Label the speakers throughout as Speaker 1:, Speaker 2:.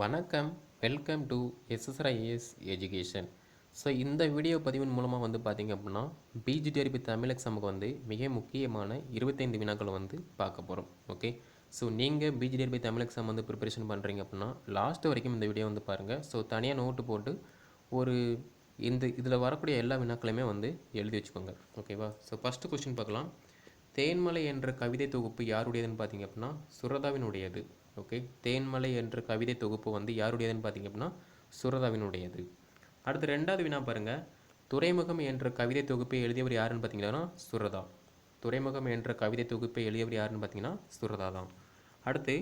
Speaker 1: வணக்கம். Welcome to SSIS education so இந்த வீடியோ பதிவின் மூலமாக வந்து பார்த்தீங்க அப்படின்னா பிஜிடிஆர்பி தமிழ் எக்ஸாமுக்கு வந்து மிக முக்கியமான இருபத்தைந்து வினாக்களை வந்து பார்க்க போகிறோம் ஓகே ஸோ நீங்கள் பிஜிடிஆர்பி தமிழ் எக்ஸாம் வந்து ப்ரிப்பரேஷன் பண்ணுறீங்க அப்படின்னா லாஸ்ட் வரைக்கும் இந்த வீடியோ வந்து பாருங்கள் ஸோ தனியாக நோட்டு போட்டு ஒரு இந்த இதில் வரக்கூடிய எல்லா வினாக்களையுமே வந்து எழுதி வச்சுக்கோங்க. ஓகேவா ஸோ ஃபஸ்ட்டு கொஸ்டின் பார்க்கலாம். தேன்மலை என்ற கவிதை தொகுப்பு யாருடையதுன்னு பார்த்தீங்க அப்படின்னா சுரதாவினுடையது. ஓகே தேன்மலை என்ற கவிதை தொகுப்பு வந்து யாருடையதுன்னு பார்த்தீங்க அப்படின்னா சுரதாவினுடையது. அடுத்து ரெண்டாவது வினா பாருங்க. துறைமுகம் என்ற கவிதை தொகுப்பை எழுதியவர் யாருன்னு பார்த்தீங்கன்னா சுரதா. துறைமுகம் என்ற கவிதை தொகுப்பை எழுதியவர் யாருன்னு பார்த்தீங்கன்னா சுரதா தான். அடுத்து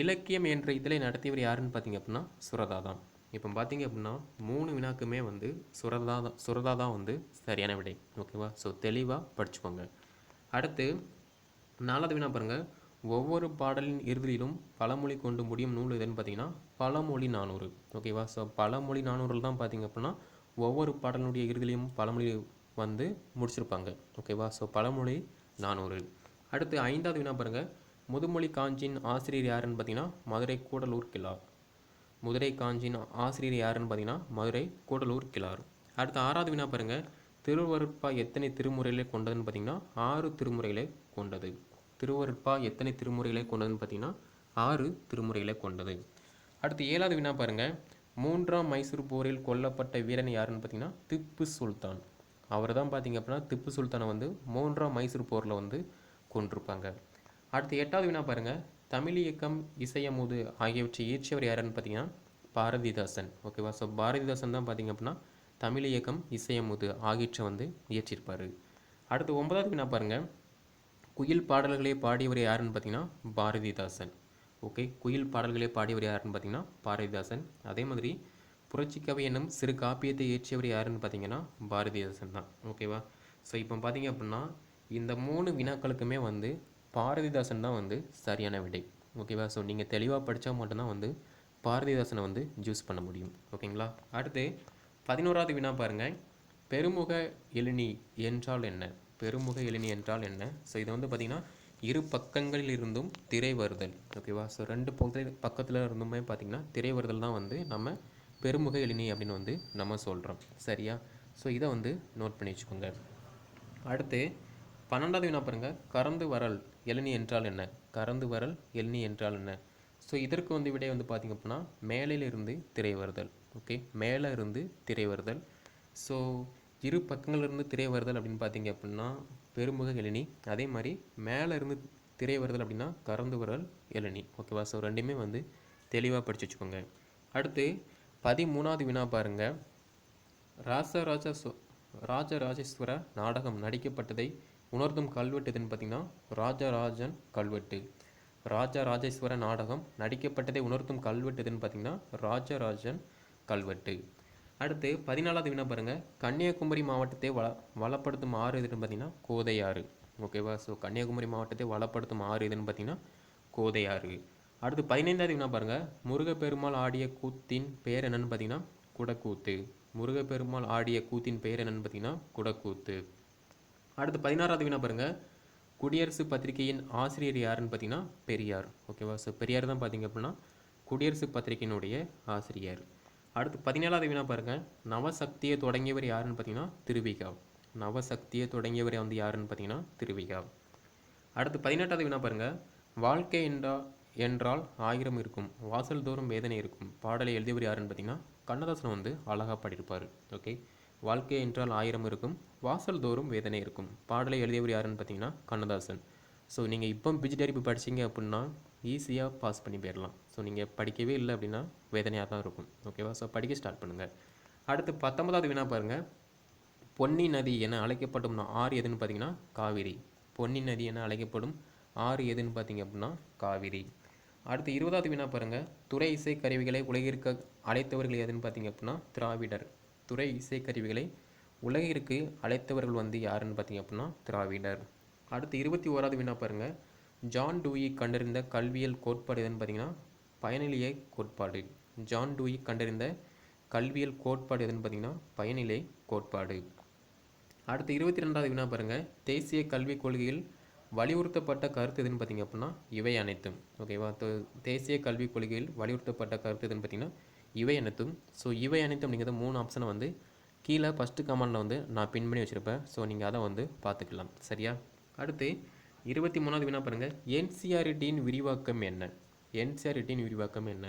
Speaker 1: இலக்கியம் என்ற இதழை நடத்தியவர் யாருன்னு பார்த்தீங்க அப்படின்னா சுரதா தான். இப்போ பார்த்தீங்க அப்படின்னா மூணு வினாக்குமே வந்து சுரதா தான் சுரதா தான் வந்து சரியான விடை. ஓகேவா? ஸோ தெளிவாக படிச்சுக்கோங்க. அடுத்து நாலாவது வினா பாருங்கள் ஒவ்வொரு பாடலின் இறுதியிலும் பழமொழி கொண்டு முடியும் நூல் எதுன்னு பார்த்தீங்கன்னா பழமொழி நானூறு. ஓகேவா ஸோ பழமொழி நானூறில் தான் பார்த்தீங்க அப்படின்னா ஒவ்வொரு பாடலினுடைய இறுதியிலையும் பழமொழி வந்து முடிச்சிருப்பாங்க. ஓகேவா ஸோ பழமொழி நானூறு. அடுத்து ஐந்தாவது வினா பாருங்கள் முதுமொழி காஞ்சியின் ஆசிரியர் யாருன்னு பார்த்தீங்கன்னா மதுரை கூடலூர் கிளார் மதுரை காஞ்சியின் ஆசிரியர் யாருன்னு பார்த்தீங்கன்னா மதுரை கூடலூர் கிளார் அடுத்து ஆறாவது வினா பாருங்கள் திருவருட்பா எத்தனை திருமுறைகளை கொண்டதுன்னு பார்த்தீங்கன்னா ஆறு திருமுறைகளை கொண்டது. திருவருட்பா எத்தனை திருமுறைகளை கொண்டதுன்னு பார்த்தீங்கன்னா ஆறு திருமுறைகளை கொண்டது. அடுத்து ஏழாவது வினா பாருங்கள் மூன்றாம் மைசூர் போரில் கொல்லப்பட்ட வீரன் யாருன்னு பார்த்தீங்கன்னா திப்பு சுல்தான். அவர் தான் பார்த்தீங்க அப்படின்னா திப்பு சுல்தானை வந்து மூன்றாம் மைசூர் போரில் வந்து கொண்டிருப்பாங்க அடுத்து எட்டாவது வினா பாருங்கள் தமிழ் இயக்கம் இசையமுது ஆகியவற்றை இயற்றியவர் யாருன்னு பார்த்தீங்கன்னா பாரதிதாசன். ஓகேவா ஸோ பாரதிதாசன் தான் பார்த்தீங்க அப்படின்னா தமிழ் இயக்கம் இசையமுது ஆகியவற்றை வந்து இயற்றியிருப்பார் அடுத்து ஒன்பதாவது வினா பாருங்கள் குயில் பாடல்களை பாடியவர் யாருன்னு பார்த்தீங்கன்னா பாரதிதாசன். ஓகே குயில் பாடல்களை பாடியவர் யாருன்னு பார்த்தீங்கன்னா பாரதிதாசன். அதே மாதிரி புரட்சிக்கவி என்னும் சிறு காப்பியத்தை இயற்றியவர் யாருன்னு பார்த்தீங்கன்னா பாரதிதாசன் தான். ஓகேவா ஸோ இப்போ பார்த்தீங்க அப்படின்னா இந்த மூணு வினாக்களுக்குமே வந்து பாரதிதாசன் தான் வந்து சரியான விடை. ஓகேவா ஸோ நீங்கள் தெளிவாக படித்தா மட்டும்தான் வந்து பாரதிதாசனை வந்து ஜூஸ் பண்ண முடியும். ஓகேங்களா அடுத்து பதினோராவது வினா பாருங்கள் பெருமுக எழினி என்றால் என்ன? பெருமுக எழினி என்றால் என்ன? ஸோ இதை வந்து பார்த்திங்கன்னா இரு பக்கங்களில் இருந்தும் திரை வருதல். ஓகேவா ஸோ ரெண்டு பக்கத்தில் பக்கத்தில் இருந்துமே பார்த்திங்கன்னா திரை வருதல் தான் வந்து நம்ம பெருமுக எழினி அப்படின்னு வந்து நம்ம சொல்கிறோம் சரியா? ஸோ இதை வந்து நோட் பண்ணி வச்சுக்கோங்க. அடுத்து பன்னெண்டாவது வினா பாருங்க. கறந்து வரல் எழினி என்றால் என்ன? கறந்து வரல் எழினி என்றால் என்ன? ஸோ இதற்கு வந்து விடை வந்து பார்த்திங்க அப்படின்னா மேலிலிருந்து திரை வருதல். ஓகே மேலே இருந்து திரை வருதல். ஸோ இரு பக்கங்களிலிருந்து திரை வருதல் அப்படின்னு பார்த்தீங்க அப்படின்னா பெருமுக எழினி அதே மாதிரி மேலே இருந்து திரை வருதல் அப்படின்னா கறந்து வரல் எழினி ஓகேவா ஸோ ரெண்டுமே வந்து தெளிவாக படித்து வச்சுக்கோங்க. அடுத்து பதிமூணாவது வினா பாருங்க. ராசராஜ சோ ராஜராஜேஸ்வர நாடகம் நடிக்கப்பட்டதை உணர்த்தும் கல்வெட்டு எதுன்னு பார்த்தீங்கன்னா ராஜராஜன் கல்வெட்டு. ராஜராஜேஸ்வர நாடகம் நடிக்கப்பட்டதை உணர்த்தும் கல்வெட்டு எதுன்னு பார்த்தீங்கன்னா ராஜராஜன் கல்வெட்டு. அடுத்து பதினாலாவது வினா பாருங்கள் கன்னியாகுமரி மாவட்டத்தை வள வளப்படுத்தும் ஆறு எதுன்னு பார்த்தீங்கன்னா கோதையாறு. ஓகேவா ஸோ கன்னியாகுமரி மாவட்டத்தை வளப்படுத்தும் ஆறு எதுன்னு பார்த்தீங்கன்னா கோதையாறு. அடுத்து பதினைந்தாவது வினா பாருங்கள் முருகப்பெருமாள் ஆடிய கூத்தின் பெயர் என்னன்னு பார்த்தீங்கன்னா குடக்கூத்து. முருகப்பெருமாள் ஆடிய கூத்தின் பெயர் என்னன்னு பார்த்தீங்கன்னா குடக்கூத்து. அடுத்து பதினாறாவது வினா பாருங்கள் குடியரசு பத்திரிகையின் ஆசிரியர் யாருன்னு பார்த்தீங்கன்னா பெரியார். ஓகேவா ஸோ பெரியார் தான் பார்த்தீங்க அப்படின்னா குடியரசு பத்திரிகையினுடைய ஆசிரியர். அடுத்து பதினேழாவது வினா பாருங்க. நவசக்தியை தொடங்கியவர் யாருன்னு பார்த்தீங்கன்னா திருவிகா. நவசக்தியை தொடங்கியவர் வந்து யாருன்னு பார்த்தீங்கன்னா திருவிகா. அடுத்து பதினெட்டாவது வினா பாருங்க. வாழ்க்கை என்றா என்றால் ஆயிரம் இருக்கும். வாசல் தோறும் வேதனை இருக்கும். பாடலை எழுதியவர் யாருன்னு பார்த்தீங்கன்னா கண்ணதாசன் வந்து அழகாக பாடியிருப்பார். ஓகே? வாழ்க்கை என்றால் ஆயிரம் இருக்கும். வாசல் தோறும் வேதனை இருக்கும். பாடலை எழுதியவர் யாருன்னு பார்த்தீங்கன்னா கண்ணதாசன். ஸோ நீங்கள் இப்போ பிஜிடரிப்பு படிச்சீங்க அப்படின்னா ஈஸியாக பாஸ் பண்ணி போயிடலாம் ஸோ நீங்கள் படிக்கவே இல்லை அப்படின்னா வேதனையாக தான் இருக்கும். ஓகேவா ஸோ படிக்க ஸ்டார்ட் பண்ணுங்கள் அடுத்து பத்தொன்பதாவது வினா பாருங்கள் பொன்னி நதி என அழைக்கப்படும் ஆறு எதுன்னு பார்த்தீங்கன்னா காவிரி. பொன்னி நதி என அழைக்கப்படும் ஆறு எதுன்னு பார்த்தீங்க அப்படின்னா காவிரி. அடுத்து இருபதாவது வினா பாருங்கள் துறை இசை கருவிகளை உலகிற்கு அழைத்தவர்கள் எதுன்னு பார்த்தீங்க அப்படின்னா திராவிடர். துறை இசை கருவிகளை உலகிற்கு அழைத்தவர்கள் வந்து யாருன்னு பார்த்தீங்க அப்படின்னா திராவிடர். அடுத்து இருபத்தி ஓராவது வினா பாருங்க. ஜான் டூயி கண்டறிந்த கல்வியல் கோட்பாடு எதுன்னு பார்த்தீங்கன்னா பயனிலையை கோட்பாடு. ஜான் டூயி கண்டறிந்த கல்வியல் கோட்பாடு எதுன்னு பார்த்தீங்கன்னா பயனிலை கோட்பாடு. அடுத்து இருபத்தி ரெண்டாவது வினா பாருங்கள் தேசிய கல்விக் கொள்கையில் வலியுறுத்தப்பட்ட கருத்து எதுன்னு பார்த்தீங்க அப்படின்னா இவை அனைத்தும். ஓகேவா தேசிய கல்விக் கொள்கையில் வலியுறுத்தப்பட்ட கருத்து எதுன்னு பார்த்தீங்கன்னா இவை அனைத்தும். ஸோ இவை அனைத்தும் அப்படிங்கிறது மூணு ஆப்ஷனை வந்து கீழே ஃபஸ்ட்டு கமெண்டில் வந்து நான் பின் பண்ணி வச்சுருப்பேன். ஸோ நீங்கள் அதை வந்து பார்த்துக்கலாம் சரியா? அடுத்து இருபத்தி மூணாவது வினா பாருங்கள் என்சிஆர்டியின் விரிவாக்கம் என்ன? என்சிஆர்டியின் விரிவாக்கம் என்ன?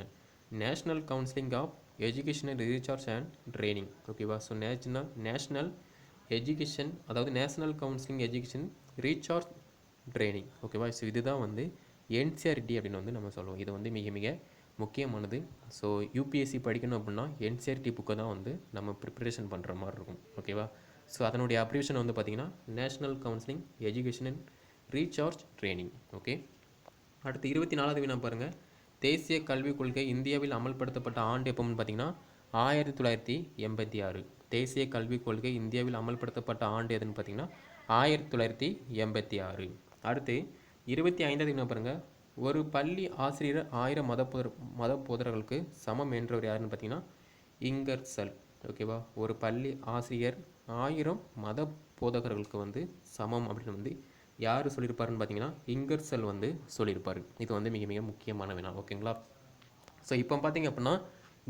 Speaker 1: National counselling of educational research and training ஓகேவா ஸோ நேஷனல் நேஷ்னல் எஜுகேஷன் அதாவது national counselling education research training ஓகேவா ஸோ இதுதான் வந்து என்சிஆர்டி அப்படின்னு வந்து நம்ம சொல்லுவோம். இது வந்து மிக மிக முக்கியமானது. ஸோ யூபிஎஸ்சி படிக்கணும் அப்படின்னா என்சிஆர்டி புக்கை தான் வந்து நம்ம ப்ரிப்பரேஷன் பண்ணுற மாதிரி இருக்கும். ஓகேவா ஸோ அதனுடைய அப்ரிவேஷன் வந்து பார்த்திங்கன்னா national counselling education and research training okay அடுத்து இருபத்தி நாலாவது வினா பாருங்கள் தேசிய கல்விக் கொள்கை இந்தியாவில் அமல்படுத்தப்பட்ட ஆண்டு எப்போன்னு பார்த்தீங்கன்னா ஆயிரத்தி தொள்ளாயிரத்தி எண்பத்தி ஆறு. தேசிய கல்விக் கொள்கை இந்தியாவில் அமல்படுத்தப்பட்ட ஆண்டு எதுன்னு பார்த்தீங்கன்னா ஆயிரத்தி தொள்ளாயிரத்தி எண்பத்தி ஆறு. அடுத்து இருபத்தி ஐந்தாவது வினா பாருங்கள் ஒரு பள்ளி ஆசிரியர் ஆயிரம் மத போதர் மத போதர்களுக்கு சமம் என்றவர் யாருன்னு பார்த்தீங்கன்னா இங்கர்சல். ஓகேவா ஒரு பள்ளி ஆசிரியர் ஆயிரம் மத போதகர்களுக்கு வந்து சமம் அப்படின்னு வந்து யார் சொல்லியிருப்பாருன்னு பார்த்தீங்கன்னா இங்கர்சல் வந்து சொல்லியிருப்பார். இது வந்து மிக மிக முக்கியமான வினா ஓகேங்களா? ஸோ இப்போ பார்த்தீங்க அப்படின்னா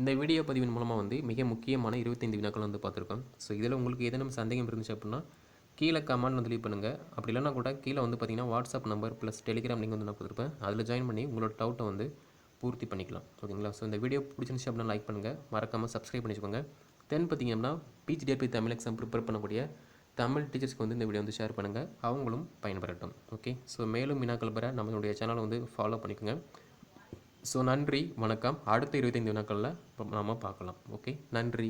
Speaker 1: இந்த வீடியோ பதிவின் மூலமாக வந்து மிக முக்கியமான இருபத்தைந்து வினாக்கள் வந்து பார்த்துருக்கோம். ஸோ இதில் உங்களுக்கு ஏதேனும் சந்தேகம் இருந்துச்சு அப்படின்னா கீழே கமெண்ட் வந்து லீவ் பண்ணுங்கள் அப்படி இல்லைன்னா கூட கீழே வந்து பார்த்தீங்கன்னா WhatsApp number plus Telegram link வந்து நான் கொடுத்துருப்பேன். அதில் ஜாயின் பண்ணி உங்களோட டவுட்டை வந்து பூர்த்தி பண்ணிக்கலாம். ஓகேங்களா? ஸோ இந்த வீடியோ பிடிச்சிருந்துச்சு அப்படின்னா லைக் பண்ணுங்கள் மறக்காமல் சப்ஸ்கிரைப் பண்ணிக்கோங்க. தென் பார்த்தீங்கன்னா பிஜிடிஆர்பி தமிழ் எக்ஸாம் ப்ரிப்பேர் பண்ணக்கூடிய தமிழ் டீச்சர்ஸ்க்கு வந்து இந்த வீடியோ வந்து ஷேர் பண்ணுங்கள் அவங்களும் பயன்பெறட்டும். ஓகே ஸோ மேலும் வினாக்கள் பெற நம்மளுடைய சேனலை வந்து ஃபாலோ பண்ணிக்கோங்க. ஸோ நன்றி வணக்கம். அடுத்த இருபத்தைந்து வினாக்களில் நம்ம பார்க்கலாம். ஓகே நன்றி.